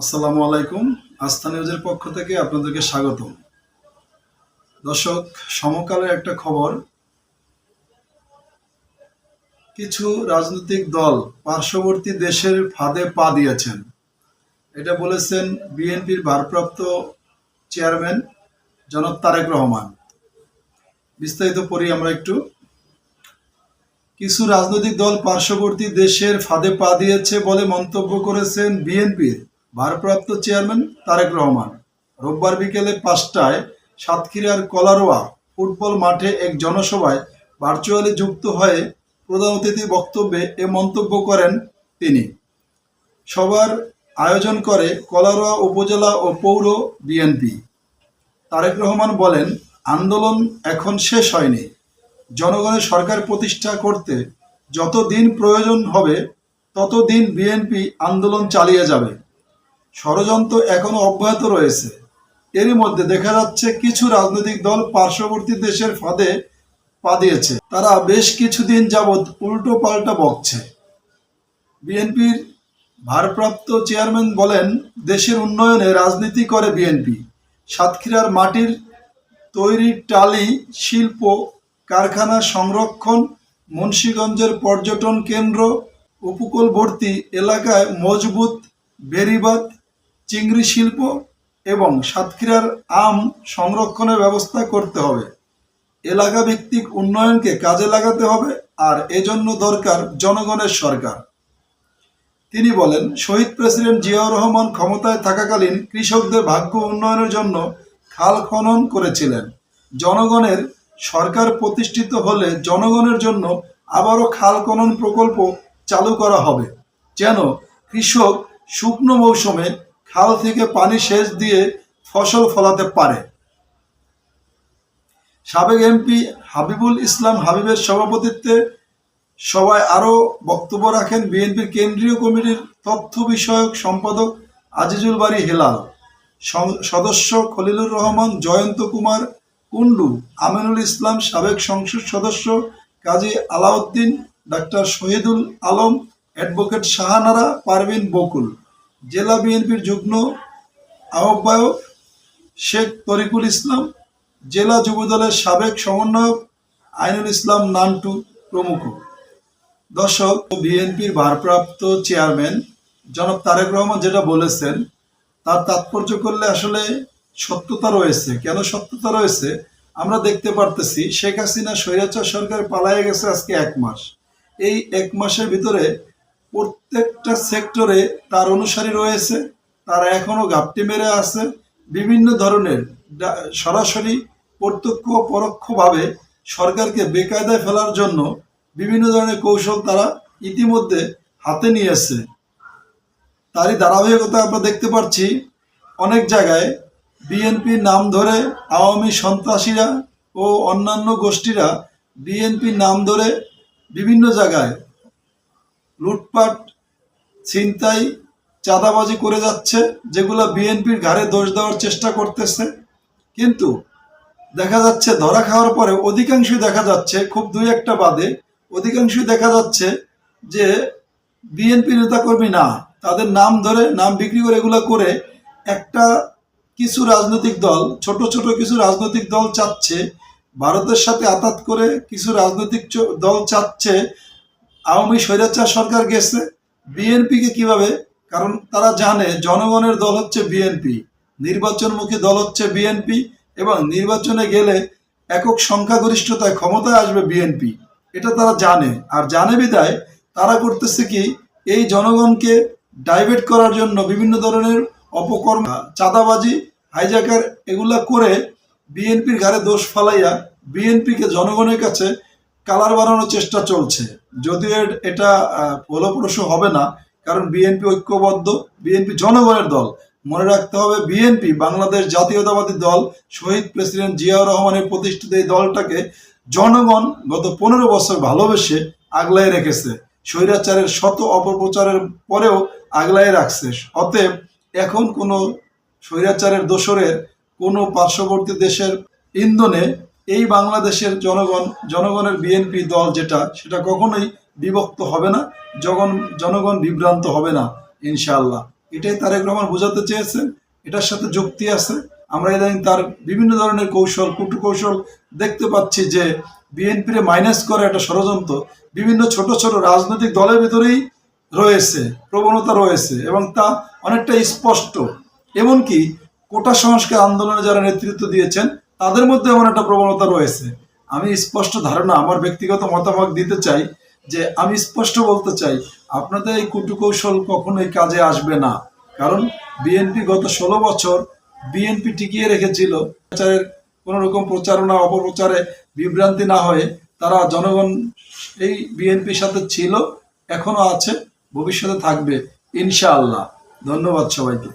আসসালামু আলাইকুম। আস্থা নিউজের পক্ষ থেকে আপনাদেরকে স্বাগত দর্শক, সমকালের একটা খবর। কিছু রাজনৈতিক দল পার্শ্ববর্তী দেশের ফাঁদে পা দিয়েছেন। এটা বলেছেন বিএনপির ভারপ্রাপ্ত চেয়ারম্যান জনাব তারেক রহমান। বিস্তারিত পড়ি আমরা একটু। কিছু রাজনৈতিক দল পার্শ্ববর্তী দেশের ফাঁদে পা দিয়েছে বলে মন্তব্য করেছেন বিএনপির ভারপ্রাপ্ত চেয়ারম্যান তারেক রহমান। রোববার বিকেলে পাঁচটায় সাতক্ষীরার কলারোয়া ফুটবল মাঠে এক জনসভায় ভার্চুয়ালি যুক্ত হয়ে প্রধান অতিথি বক্তব্যে এ মন্তব্য করেন তিনি। সবার আয়োজন করে কলারোয়া উপজেলা ও পৌর বিএনপি। তারেক রহমান বলেন, আন্দোলন এখন শেষ হয়নি। জনগণের সরকার প্রতিষ্ঠা করতে যত দিন প্রয়োজন হবে তত দিন বিএনপি আন্দোলন চালিয়ে যাবে। ষড়যন্ত্র এখনও অব্যাহত রয়েছে। এরই মধ্যে দেখা যাচ্ছে কিছু রাজনৈতিক দল পার্শ্ববর্তী দেশের ফাঁদে পা দিয়েছে। তারা বেশ কিছুদিন যাবৎ উল্টো পাল্টা বকছে। বিএনপির ভারপ্রাপ্ত চেয়ারম্যান বলেন, দেশের উন্নয়নে রাজনীতি করে বিএনপি। সাতক্ষীরার মাটির তৈরি টালি, শিল্প, কারখানা সংরক্ষণ, মুন্সীগঞ্জের পর্যটন কেন্দ্র, উপকূলবর্তী এলাকায় মজবুত বেড়িবাঁধ চিংড়ি শিল্প এবং সাতক্ষীরার আম সংরক্ষণের ব্যবস্থা করতে হবে। এলাকা ভিত্তিক উন্নয়নকে কাজে লাগাতে হবে আর এজন্য দরকার জনগণের সরকার। তিনি বলেন, শহীদ প্রেসিডেন্ট জিয়াউর রহমান ক্ষমতায় থাকাকালীন কৃষকদের ভাগ্য উন্নয়নের জন্য খাল খনন করেছিলেন। জনগণের সরকার প্রতিষ্ঠিত হলে জনগণের জন্য আবারও খাল খনন প্রকল্প চালু করা হবে। যেন কৃষক শুকনো মৌসুমে খাল থেকে পানি সেচ দিয়ে ফসল ফলাতে পারে। সাবেক এমপি হাবিবুল ইসলাম হাবিবের সভাপতিত্বে সভায় আরও বক্তব্য রাখেন বিএনপির কেন্দ্রীয় কমিটির তথ্য বিষয়ক সম্পাদক আজিজুল বাড়ি হেলাল সদস্য খলিলুর রহমান, জয়ন্ত কুমার কুন্ডু আমিনুল ইসলাম সাবেক সংসদ সদস্য কাজী আলাউদ্দিন, ডাক্তার শহীদুল আলম, অ্যাডভোকেট শাহানারা পারভিন বকুল। জেলা বিএনপির যুগ্ম আহ্বায়ক শেখ তরিকুল ইসলাম, জেলা যুবদলের সাবেক সমন্বয়ক আইনুল ইসলাম নান্টু প্রমুখ। দর্শক, বিএনপির ভারপ্রাপ্ত চেয়ারম্যান জনাব তারেক রহমান যেটা বলেছেন, তার তাৎপর্য করলে আসলে সত্যতা রয়েছে। কেন সত্যতা রয়েছে? আমরা দেখতে পারতেছি শেখ হাসিনা স্বৈরাচার সরকার পালায়ে গেছে আজকে এক মাস। এই এক মাসের ভিতরে প্রত্যেকটা সেক্টরে তার অনুসারী রয়েছে, তারা এখনও গাপটি মেরে আছে। বিভিন্ন ধরনের সরাসরি প্রত্যক্ষ পরোক্ষভাবে সরকারকে বেকায়দায় ফেলার জন্য বিভিন্ন ধরনের কৌশল তারা ইতিমধ্যে হাতে নিয়েছে। তারই ধারাবাহিকতা আমরা দেখতে পাচ্ছি, অনেক জায়গায় বিএনপির নাম ধরে আওয়ামী সন্ত্রাসীরা ও অন্যান্য গোষ্ঠীরা বিএনপির নাম ধরে বিভিন্ন জায়গায় লুটপাট, ছিনতাই, চাঁদাবাজি করে যাচ্ছে, যেগুলো বিএনপির ঘাড়ে দোষ দেওয়ার চেষ্টা করতেছে। কিন্তু দেখা যাচ্ছে ধরা খাওয়ার পরে অধিকাংশই দেখা যাচ্ছে, খুব দুই একটা বাদে, অধিকাংশই দেখা যাচ্ছে যে বিএনপি নেতাকর্মী না, তাদের নাম ধরে, নাম বিক্রি করে এগুলো করে একটা কিছু রাজনৈতিক দল, ছোট ছোট কিছু রাজনৈতিক দল চাচ্ছে, ভারতের সাথে আতাত করে কিছু রাজনৈতিক দল চাচ্ছে আওয়ামী স্বৈরাচার সরকার গেছে বিএনপিকে কীভাবে? কারণ তারা জানে জনগণের দল হচ্ছে বিএনপি নির্বাচনমুখী দল হচ্ছে বিএনপি এবং নির্বাচনে গেলে একক সংখ্যাগরিষ্ঠতায় ক্ষমতায় আসবে বিএনপি এটা তারা জানে। আর জানে বিদায় তারা করতেছে কি, এই জনগণকে ডাইভার্ট করার জন্য বিভিন্ন ধরনের অপকর্ম, চাঁদাবাজি হাইজাকার এগুলা করে বিএনপির ঘাড়ে দোষ ফালাইয়া বিএনপিকে জনগণের কাছে কালার বানানোর চেষ্টা চলছে। যদিও এটা ফলপ্রসূ হবে না, কারণ বিএনপি ঐক্যবদ্ধ, বিএনপি জনগণের দল। মনে রাখতে হবে, বিএনপি বাংলাদেশ জাতীয়তাবাদী দল, শহীদ প্রেসিডেন্ট জিয়াউর রহমানের প্রতিষ্ঠিত এই দলটাকে জনগণ গত পনেরো বছর ভালোবেসে আগলায় রেখেছে। স্বৈরাচারের শত অপপ্রচারের পরেও আগলায় রাখছে। অতএব, এখন কোনো স্বৈরাচারের দোসরের কোনো পার্শ্ববর্তী দেশের ইন্ধনে এই বাংলাদেশের জনগণ, জনগণের বিএনপি দল যেটা, সেটা কখনোই বিভক্ত হবে না, জগন, জনগণ বিভ্রান্ত হবে না, ইনশাআল্লাহ। এটাই তারেক রহমান বোঝাতে চেয়েছেন, এটার সাথে যুক্তি আছে। আমরা ইদানিং তার বিভিন্ন ধরনের কৌশল কুটু কৌশল দেখতে পাচ্ছি যে বিএনপির মাইনাস করা একটা ষড়যন্ত্র, বিভিন্ন ছোট ছোট রাজনৈতিক দলের ভিতরেই রয়েছে, প্রবণতা রয়েছে এবং তা অনেকটা স্পষ্ট। এমনকি কোটা সংস্কার আন্দোলনে যারা নেতৃত্ব দিয়েছেন তাদের মধ্যে এমন একটা প্রবণতা রয়েছে। আমি স্পষ্ট ধারণা, আমার ব্যক্তিগত মতামত দিতে চাই যে আমি স্পষ্ট বলতে চাই, আপনাদের এই কুটুকৌশল কখনোই কাজে আসবে না। কারণ বিএনপি গত ষোলো বছর বিএনপি টিকিয়ে রেখেছিল। কোনো রকম প্রচারণা, অপপ্রচারে বিভ্রান্তি না হয়ে তারা জনগণ এই বিএনপির সাথে ছিল, এখনও আছে, ভবিষ্যতে থাকবে, ইনশাআল্লাহ। ধন্যবাদ সবাইকে।